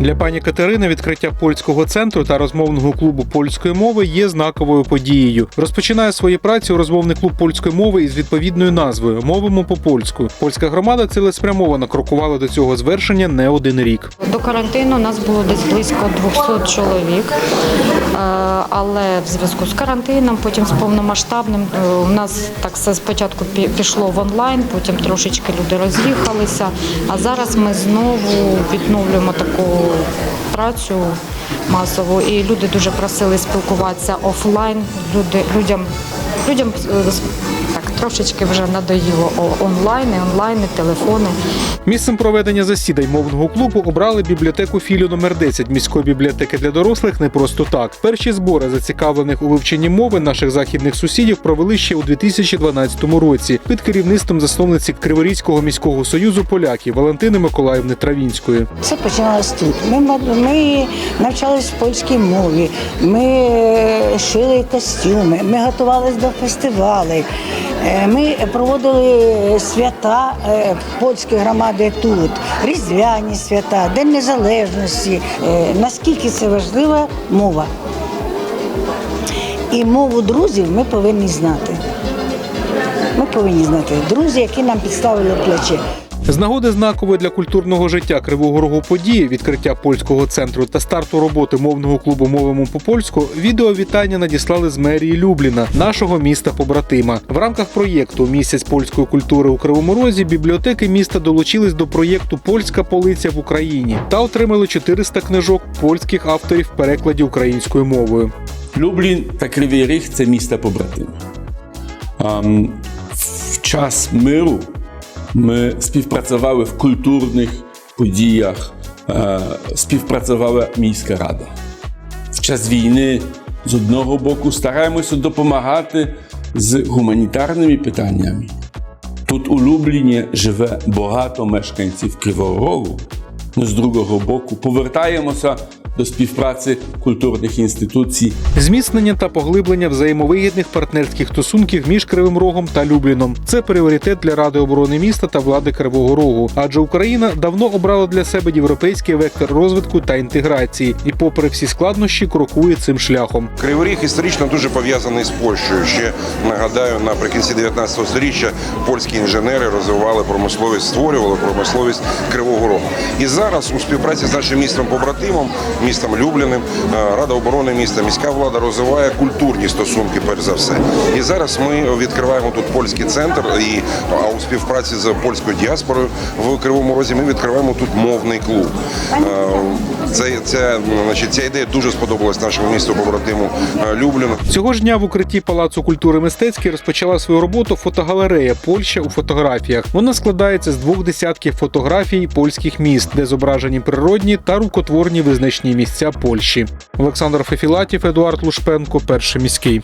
Для пані Катерини відкриття польського центру та розмовного клубу польської мови є знаковою подією. Розпочинає свої праці у розмовний клуб польської мови із відповідною назвою Мовимо по польську. Польська громада цілеспрямовано крокувала до цього звершення не один рік. До карантину нас було десь близько 200 чоловік, Е, але в зв'язку з карантином, потім з повномасштабним, е, у нас так все спочатку пі- пішло в онлайн, потім трошечки люди роз'їхалися. А зараз ми знову відновлюємо таку працю масову, і люди дуже просили спілкуватися офлайн. Люди, людям, людям е, трошечки вже надоїло о- онлайн, онлайн, телефони. Місцем проведення засідань мовного клубу обрали бібліотеку філію номер 10 міської бібліотеки для дорослих не просто так. Перші збори зацікавлених у вивченні мови наших західних сусідів провели ще у 2012 році під керівництвом засновниці Криворізького міського союзу поляків Валентини Миколаївни Травінської. Це починалось тут. Ми, ми навчались в польській мові, ми е, шили костюми, ми готувалися до фестивалей. Е, Ми проводили свята е, польської громади тут, різдвяні свята, День Незалежності. Е, Наскільки це важлива мова? І мову друзів ми повинні знати. Ми повинні знати друзі, які нам підставили плече. З нагоди знакової для культурного життя Кривого Рогу події, відкриття польського центру та старту роботи мовного клубу Мовимо по польську, відео вітання надіслали з мерії Любліна, нашого міста побратима. В рамках проєкту Місяць польської культури у Кривому Розі бібліотеки міста долучились до проєкту Польська полиця в Україні та отримали 400 книжок польських авторів в перекладі українською мовою. Люблін та Кривий Ріг це міста побратими. Ем, В час миру ми співпрацювали в культурних подіях, е, співпрацювала міська рада. В час війни з одного боку стараємося допомагати з гуманітарними питаннями. Тут у Любліні живе багато мешканців Кривого Рогу. З другого боку, повертаємося до співпраці культурних інституцій Зміцнення та поглиблення взаємовигідних партнерських стосунків між Кривим Рогом та Любліном це пріоритет для Ради оборони міста та влади Кривого Рогу, адже Україна давно обрала для себе європейський вектор розвитку та інтеграції, і, попри всі складнощі, крокує цим шляхом. Кривий Ріг історично дуже пов'язаний з Польщею. Ще нагадаю, наприкінці 19 століття польські інженери розвивали промисловість, створювали промисловість Кривого Рогу. І зараз у співпраці з нашим містом побратимом, містом Любліним, е, Рада оборони міста, міська влада розвиває культурні стосунки, перш за все. І зараз ми відкриваємо тут польський центр. І а у співпраці з польською діаспорою в Кривому Розі ми відкриваємо тут мовний клуб. Е, Це, це, значить, ця ідея дуже сподобалась нашому місту побратиму е, Любліну. Цього ж дня в укритті Палацу культури мистецький розпочала свою роботу фотогалерея Польща у фотографіях. Вона складається з двох десятків фотографій польських міст, де зображені природні та рукотворні визначні місця Польщі. Олександр Фефілатів, Едуард Лушпенко, перший міський.